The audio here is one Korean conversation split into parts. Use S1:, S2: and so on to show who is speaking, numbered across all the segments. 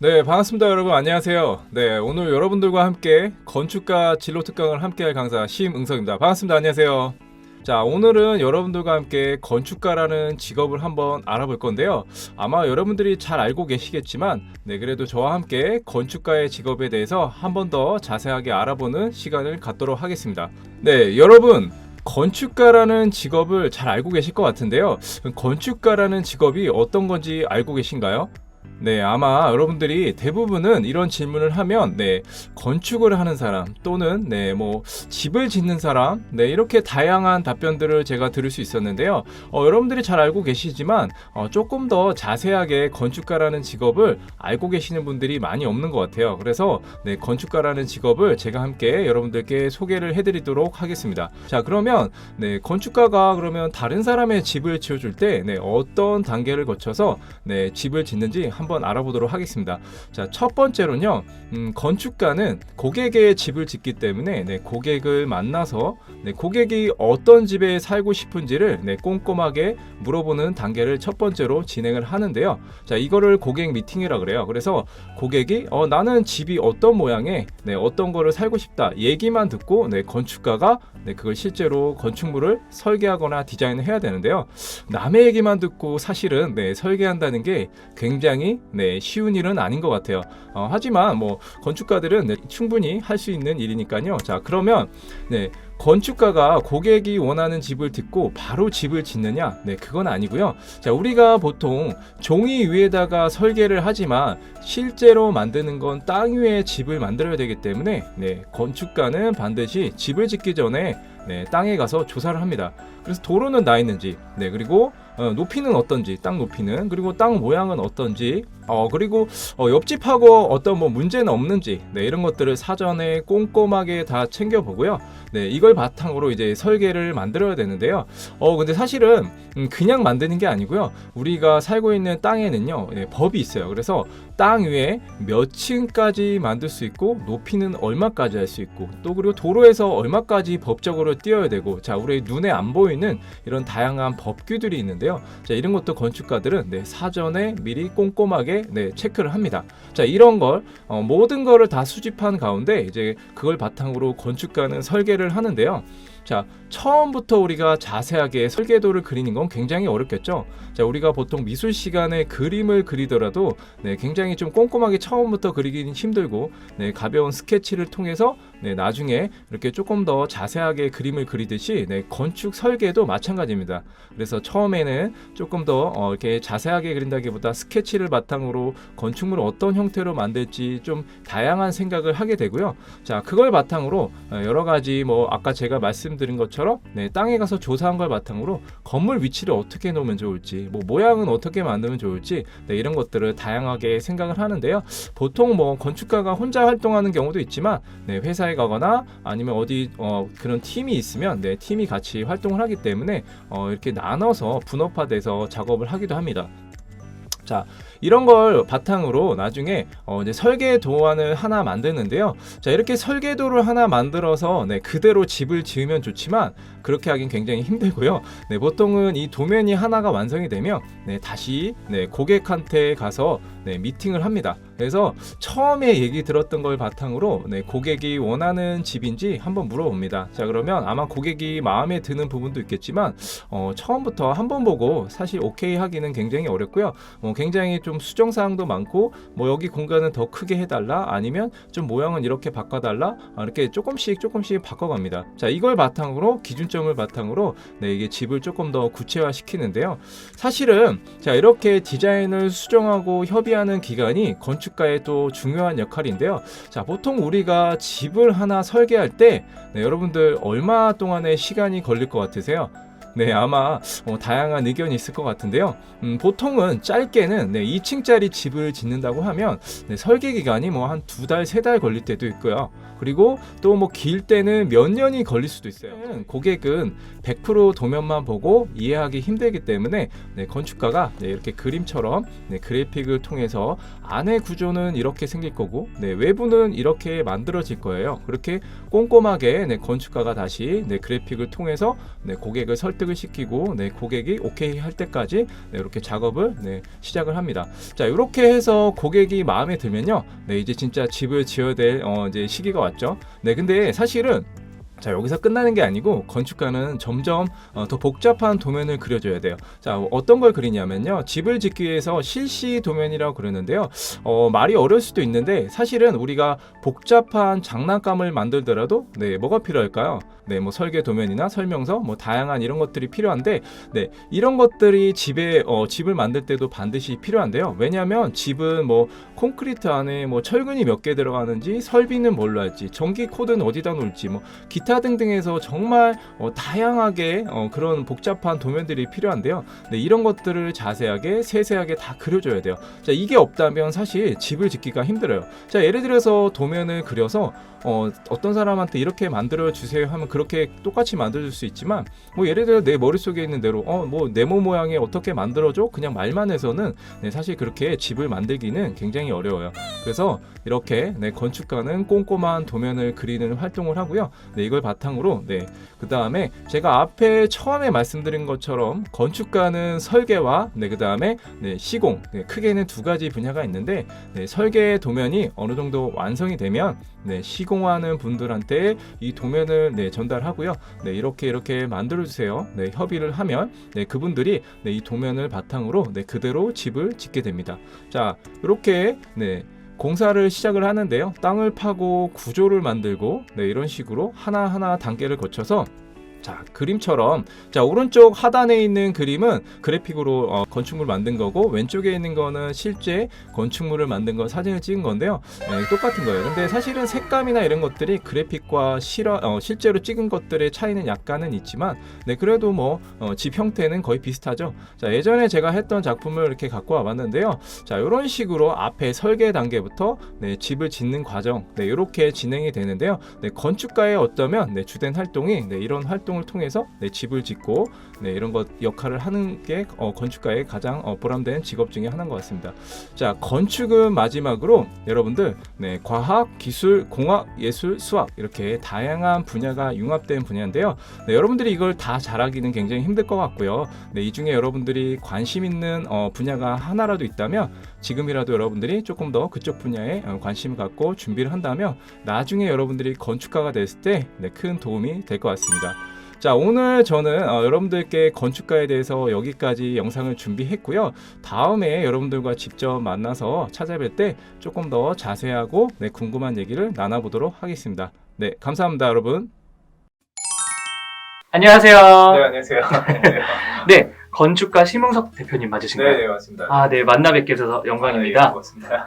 S1: 네, 반갑습니다, 여러분. 안녕하세요. 네, 오늘 여러분들과 함께 건축가 진로 특강을 함께할 강사 심응석입니다. 반갑습니다. 안녕하세요. 자, 오늘은 여러분들과 함께 건축가라는 직업을 한번 알아볼 건데요. 아마 여러분들이 잘 알고 계시겠지만, 네, 그래도 저와 함께 건축가의 직업에 대해서 한 번 더 자세하게 알아보는 시간을 갖도록 하겠습니다. 네, 여러분. 건축가라는 직업을 잘 알고 계실 것 같은데요. 건축가라는 직업이 어떤 건지 알고 계신가요? 네, 아마 여러분들이 대부분은 이런 질문을 하면, 네, 건축을 하는 사람 또는, 네, 뭐, 집을 짓는 사람, 네, 이렇게 다양한 답변들을 제가 들을 수 있었는데요. 어, 여러분들이 잘 알고 계시지만, 어, 조금 더 자세하게 건축가라는 직업을 알고 계시는 분들이 많이 없는 것 같아요. 그래서, 네, 건축가라는 직업을 제가 함께 여러분들께 소개를 해드리도록 하겠습니다. 자, 그러면, 네, 건축가가 그러면 다른 사람의 집을 지어줄 때, 네, 어떤 단계를 거쳐서, 네, 집을 짓는지 한번 알아보도록 하겠습니다. 자, 첫 번째로는요, 음, 건축가는 고객의 집을 짓기 때문에 네, 고객을 만나서 네, 고객이 어떤 집에 살고 싶은지를 네, 꼼꼼하게 물어보는 단계를 첫 번째로 진행을 하는데요. 자, 이거를 고객 미팅이라 그래요. 그래서 고객이 어, 나는 집이 어떤 모양에 네, 어떤 거를 살고 싶다 얘기만 듣고 네, 건축가가 네, 그걸 실제로 건축물을 설계하거나 디자인을 해야 되는데요. 남의 얘기만 듣고 사실은 네, 설계한다는 게 굉장히 네, 쉬운 일은 아닌 것 같아요. 어, 하지만 뭐 건축가들은 네, 충분히 할 수 있는 일이니까요. 자, 그러면 네, 건축가가 고객이 원하는 집을 듣고 바로 집을 짓느냐? 네, 그건 아니고요. 자, 우리가 보통 종이 위에다가 설계를 하지만 실제로 만드는 건 땅 위에 집을 만들어야 되기 때문에 네, 건축가는 반드시 집을 짓기 전에 네, 땅에 가서 조사를 합니다. 그래서 도로는 나 있는지, 네, 그리고 어, 높이는 어떤지, 땅 높이는, 그리고 땅 모양은 어떤지, 어, 그리고 어, 옆집하고 어떤 뭐 문제는 없는지, 네, 이런 것들을 사전에 꼼꼼하게 다 챙겨보고요. 네, 이걸 바탕으로 이제 설계를 만들어야 되는데요. 어, 근데 사실은 음, 그냥 만드는 게 아니고요. 우리가 살고 있는 땅에는요, 네, 법이 있어요. 그래서 땅 위에 몇 층까지 만들 수 있고, 높이는 얼마까지 할 수 있고, 또 그리고 도로에서 얼마까지 법적으로 띄어야 되고, 자, 우리 눈에 안 보이는 이런 다양한 법규들이 있는데요. 자, 이런 것도 건축가들은 네, 사전에 미리 꼼꼼하게 네, 체크를 합니다. 자, 이런 걸 어, 모든 거를 다 수집한 가운데 이제 그걸 바탕으로 건축가는 설계를 하는데요. 자, 처음부터 우리가 자세하게 설계도를 그리는 건 굉장히 어렵겠죠. 자, 우리가 보통 미술 시간에 그림을 그리더라도 네, 굉장히 좀 꼼꼼하게 처음부터 그리기는 힘들고 네, 가벼운 스케치를 통해서 네, 나중에 이렇게 조금 더 자세하게 그림을 그리듯이 네, 건축 설계도 마찬가지입니다. 그래서 처음에는 조금 더 어, 이렇게 자세하게 그린다기보다 스케치를 바탕으로 건축물을 어떤 형태로 만들지 좀 다양한 생각을 하게 되고요. 자, 그걸 바탕으로 어, 여러 가지 뭐 아까 제가 말씀드린 것처럼 네, 땅에 가서 조사한 걸 바탕으로 건물 위치를 어떻게 놓으면 좋을지, 뭐 모양은 어떻게 만들면 좋을지 네, 이런 것들을 다양하게 생각을 하는데요. 보통 뭐 건축가가 혼자 활동하는 경우도 있지만 네, 회사에 가거나 아니면 어디 어, 그런 팀이 있으면 네, 팀이 같이 활동을 하기 때문에 어, 이렇게 나눠서 분업화돼서 작업을 하기도 합니다. 자, 이런 걸 바탕으로 나중에 어 이제 설계 도안을 하나 만드는데요. 자, 이렇게 설계도를 하나 만들어서 네, 그대로 집을 지으면 좋지만 그렇게 하긴 굉장히 힘들고요. 네, 보통은 이 도면이 하나가 완성이 되면 네, 다시 네, 고객한테 가서 네, 미팅을 합니다. 그래서 처음에 얘기 들었던 걸 바탕으로 네, 고객이 원하는 집인지 한번 물어봅니다. 자, 그러면 아마 고객이 마음에 드는 부분도 있겠지만 어, 처음부터 한번 보고 사실 오케이 하기는 굉장히 어렵고요. 어, 굉장히 좀 수정 사항도 많고 뭐 여기 공간은 더 크게 해달라 아니면 좀 모양은 이렇게 바꿔달라 아, 이렇게 조금씩 조금씩 바꿔갑니다. 자, 이걸 바탕으로 기준점 을 바탕으로 네, 이게 집을 조금 더 구체화 시키는데요. 사실은 자 이렇게 디자인을 수정하고 협의하는 기간이 건축가의 또 중요한 역할인데요. 자 보통 우리가 집을 하나 설계할 때 네, 여러분들 얼마 동안의 시간이 걸릴 것 같으세요? 네, 아마 어, 다양한 의견이 있을 것 같은데요. 음, 보통은 짧게는 네, 2층짜리 집을 짓는다고 하면 네, 설계 기간이 뭐 한 두 달, 세 달 걸릴 때도 있고요. 그리고 또 뭐 길 때는 몇 년이 걸릴 수도 있어요. 고객은 100% 도면만 보고 이해하기 힘들기 때문에 네, 건축가가 네, 이렇게 그림처럼 네, 그래픽을 통해서 안의 구조는 이렇게 생길 거고 네, 외부는 이렇게 만들어질 거예요. 그렇게 꼼꼼하게 네, 건축가가 다시 네, 그래픽을 통해서 네, 고객을 설득 을 설득을 시키고 네, 고객이 오케이 할 때까지 네, 이렇게 작업을 네, 시작을 합니다. 자, 이렇게 해서 고객이 마음에 들면요. 네, 이제 진짜 집을 지어야 될 어, 이제 시기가 왔죠. 네, 근데 사실은 자 여기서 끝나는 게 아니고 건축가는 점점 어, 더 복잡한 도면을 그려줘야 돼요. 자 어떤 걸 그리냐면요 집을 짓기 위해서 실시 도면이라고 그러는데요. 어, 말이 어려울 수도 있는데 사실은 우리가 복잡한 장난감을 만들더라도 네 뭐가 필요할까요? 네 뭐 설계 도면이나 설명서 뭐 다양한 이런 것들이 필요한데 네 이런 것들이 집에 어, 집을 만들 때도 반드시 필요한데요. 왜냐하면 집은 뭐 콘크리트 안에 뭐 철근이 몇 개 들어가는지 설비는 뭘로 할지 전기 코드는 어디다 놓을지 뭐 기타 등등해서 정말 어, 다양하게 어, 그런 복잡한 도면들이 필요한데요. 네, 이런 것들을 자세하게 세세하게 다 그려줘야 돼요. 자 이게 없다면 사실 집을 짓기가 힘들어요. 자 예를 들어서 도면을 그려서 어, 어떤 사람한테 이렇게 만들어 주세요 하면 그렇게 똑같이 만들어줄 수 있지만 뭐 예를 들어 내 머릿속에 있는 대로 어 뭐 네모 모양에 어떻게 만들어줘 그냥 말만 해서는 네, 사실 그렇게 집을 만들기는 굉장히 어려워요. 그래서 이렇게 네, 건축가는 꼼꼼한 도면을 그리는 활동을 하고요. 네, 이걸 바탕으로 네, 그 다음에 제가 앞에 처음에 말씀드린 것처럼 건축가는 설계와 네, 그 다음에 네, 시공 네, 크게는 두 가지 분야가 있는데 네, 설계 도면이 어느 정도 완성이 되면 네, 시공하는 분들한테 이 도면을 네, 전달하고요. 네, 이렇게 이렇게 만들어 주세요. 네, 협의를 하면 네, 그분들이 네, 이 도면을 바탕으로 네, 그대로 집을 짓게 됩니다. 자, 이렇게 네, 공사를 시작을 하는데요. 땅을 파고 구조를 만들고 네, 이런 식으로 하나하나 단계를 거쳐서 자 그림처럼. 자 오른쪽 하단에 있는 그림은 그래픽으로 어, 건축물 만든 거고 왼쪽에 있는 거는 실제 건축물을 만든 거 사진을 찍은 건데요. 네, 똑같은 거예요. 근데 사실은 색감이나 이런 것들이 그래픽과 실화, 어, 실제로 찍은 것들의 차이는 약간은 있지만 네 그래도 뭐집 형태는 거의 비슷하죠. 자 예전에 제가 했던 작품을 이렇게 갖고 와봤는데요. 자 이런 식으로 앞에 설계 단계부터 네, 집을 짓는 과정 네 이렇게 진행이 되는데요. 네, 건축가의 어쩌면 네, 주된 활동이 네, 이런 활동 을 통해서 네, 집을 짓고 네, 이런 것 역할을 하는 게 어, 건축가의 가장 어, 보람된 직업 중에 하나인 것 같습니다. 자 건축은 마지막으로 여러분들 네, 과학, 기술, 공학, 예술, 수학 이렇게 다양한 분야가 융합된 분야인데요. 네, 여러분들이 이걸 다 잘하기는 굉장히 힘들 것 같고요. 네, 이 중에 여러분들이 관심 있는 어, 분야가 하나라도 있다면 지금이라도 여러분들이 조금 더 그쪽 분야에 어, 관심을 갖고 준비를 한다면 나중에 여러분들이 건축가가 됐을 때 큰 도움이 될 것 같습니다. 자 오늘 저는 어, 여러분들께 건축가에 대해서 여기까지 영상을 준비했고요. 다음에 여러분들과 직접 만나서 찾아뵐 때 조금 더 자세하고 네, 궁금한 얘기를 나눠보도록 하겠습니다. 네 감사합니다 여러분.
S2: 안녕하세요.
S1: 네 안녕하세요.
S2: 네, 건축가 심흥석 대표님 맞으신가요?
S1: 네 맞습니다.
S2: 아, 네, 만나 뵙게 돼서 영광입니다.
S1: 고맙습니다.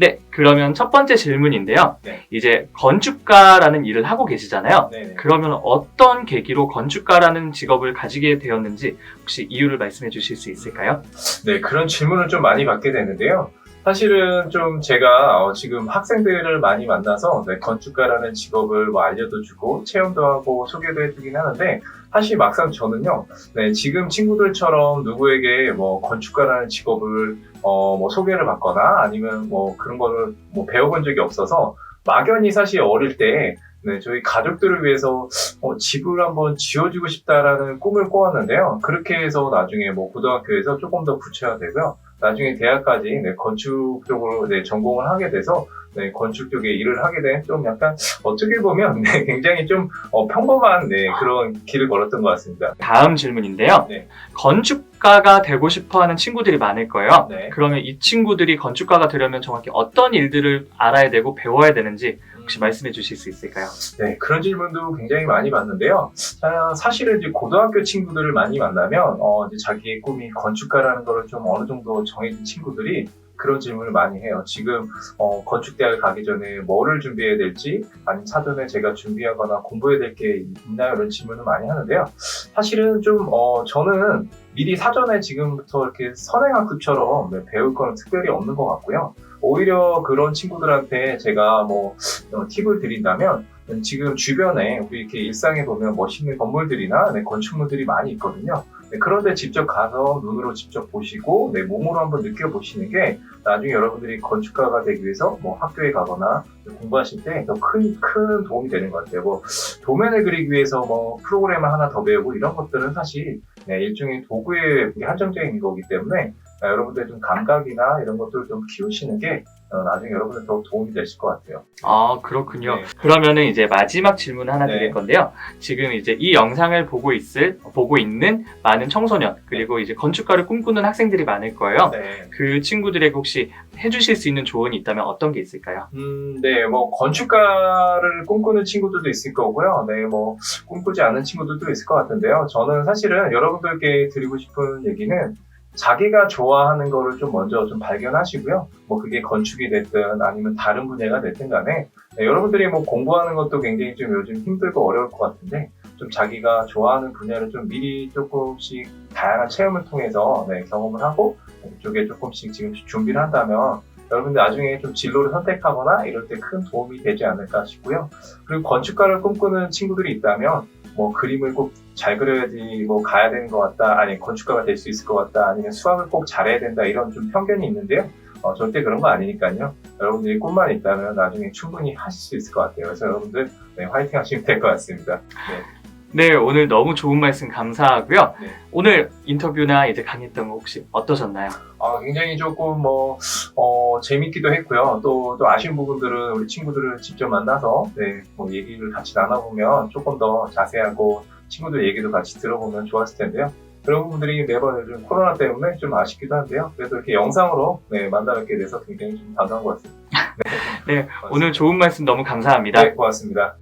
S2: 네, 그러면 첫 번째 질문인데요.
S1: 네.
S2: 이제 건축가라는 일을 하고 계시잖아요.
S1: 네.
S2: 그러면 어떤 계기로 건축가라는 직업을 가지게 되었는지 혹시 이유를 말씀해 주실 수 있을까요?
S3: 네, 그런 질문을 좀 많이 받게 되는데요. 사실은 좀 제가 어, 지금 학생들을 많이 만나서 네, 건축가라는 직업을 뭐 알려도 주고 체험도 하고 소개도 해주긴 하는데 사실 막상 저는요, 네, 지금 친구들처럼 누구에게 뭐 건축가라는 직업을 어, 뭐 소개를 받거나 아니면 뭐 그런 거를 뭐 배워본 적이 없어서 막연히 사실 어릴 때 네, 저희 가족들을 위해서 어, 집을 한번 지어주고 싶다라는 꿈을 꿔왔는데요. 그렇게 해서 나중에 뭐 고등학교에서 조금 더 구체화되고요. 나중에 대학까지 네, 건축 쪽으로 네, 전공을 하게 돼서 네, 건축 쪽에 일을 하게 된 좀 약간 어떻게 보면 네, 굉장히 좀 어, 평범한 네, 그런 길을 걸었던 것 같습니다.
S2: 다음 질문인데요.
S3: 네.
S2: 건축가가 되고 싶어 하는 친구들이 많을 거예요.
S3: 네.
S2: 그러면 이 친구들이 건축가가 되려면 정확히 어떤 일들을 알아야 되고 배워야 되는지 혹시 말씀해 주실 수 있을까요?
S3: 네, 그런 질문도 굉장히 많이 받는데요. 자, 사실은 이제 고등학교 친구들을 많이 만나면 어, 이제 자기의 꿈이 건축가라는 거를 좀 어느 정도 정해진 친구들이 그런 질문을 많이 해요. 지금 어, 건축대학을 가기 전에 뭐를 준비해야 될지 아니면 사전에 제가 준비하거나 공부해야 될 게 있나요? 이런 질문을 많이 하는데요. 사실은 좀 어, 저는 미리 사전에 지금부터 이렇게 선행학습처럼 네, 배울 거는 특별히 없는 것 같고요. 오히려 그런 친구들한테 제가 뭐 어, 팁을 드린다면 지금 주변에 우리 이렇게 일상에 보면 멋있는 건물들이나 네, 건축물들이 많이 있거든요.
S1: 네, 그런데 직접 가서 눈으로 직접 보시고 네, 몸으로 한번 느껴보시는 게 나중에 여러분들이 건축가가 되기 위해서 뭐 학교에 가거나 공부하실 때 더 큰 큰 도움이 되는 것 같아요. 뭐 도면을 그리기 위해서 뭐 프로그램을 하나 더 배우고 이런 것들은 사실 네, 일종의 도구에 한정적인 거기 때문에 아, 여러분들 좀 감각이나 이런 것들을 좀 키우시는 게 어, 나중에 여러분들 더 도움이 되실 것 같아요.
S2: 아, 그렇군요.
S1: 네.
S2: 그러면은 이제 마지막 질문 하나
S1: 네.
S2: 드릴 건데요. 지금 이제 이 영상을 보고 있을, 보고 있는 많은 청소년, 그리고 이제 건축가를 꿈꾸는 학생들이 많을 거예요.
S1: 네.
S2: 그 친구들에게 혹시 해주실 수 있는 조언이 있다면 어떤 게 있을까요?
S1: 음, 네, 뭐, 건축가를 꿈꾸는 친구들도 있을 거고요. 네, 뭐, 꿈꾸지 않은 친구들도 있을 것 같은데요. 저는 사실은 여러분들께 드리고 싶은 얘기는 자기가 좋아하는 거를 좀 먼저 좀 발견하시고요. 뭐, 그게 건축이 됐든 아니면 다른 분야가 됐든 간에 네, 여러분들이 뭐 공부하는 것도 굉장히 좀 요즘 힘들고 어려울 것 같은데 좀 자기가 좋아하는 분야를 좀 미리 조금씩 다양한 체험을 통해서 네, 경험을 하고 그쪽에 조금씩 지금 준비를 한다면 여러분들 나중에 좀 진로를 선택하거나 이럴 때 큰 도움이 되지 않을까 싶고요. 그리고 건축가를 꿈꾸는 친구들이 있다면 뭐 그림을 꼭 잘 그려야지 뭐 가야 되는 것 같다 아니 건축가가 될 수 있을 것 같다 아니면 수학을 꼭 잘해야 된다 이런 좀 편견이 있는데요. 어, 절대 그런 거 아니니까요. 여러분들이 꿈만 있다면 나중에 충분히 하실 수 있을 것 같아요. 그래서 여러분들 네, 화이팅 하시면 될 것 같습니다.
S2: 네, 오늘 너무 좋은 말씀 감사하고요.
S1: 네.
S2: 오늘 인터뷰나 이제 강의했던 거 혹시 어떠셨나요?
S1: 아, 굉장히 조금 뭐, 어, 재밌기도 했고요. 또, 또 아쉬운 부분들은 우리 친구들을 직접 만나서, 네, 뭐 얘기를 같이 나눠보면 조금 더 자세하고 친구들 얘기도 같이 들어보면 좋았을 텐데요. 그런 부분들이 매번 요즘 코로나 때문에 좀 아쉽기도 한데요. 그래도 이렇게 영상으로, 네, 만나뵙게 돼서 굉장히 좀 반가운 것 같습니다.
S2: 네,
S1: 고맙습니다.
S2: 오늘 좋은 말씀 너무 감사합니다.
S1: 네, 고맙습니다.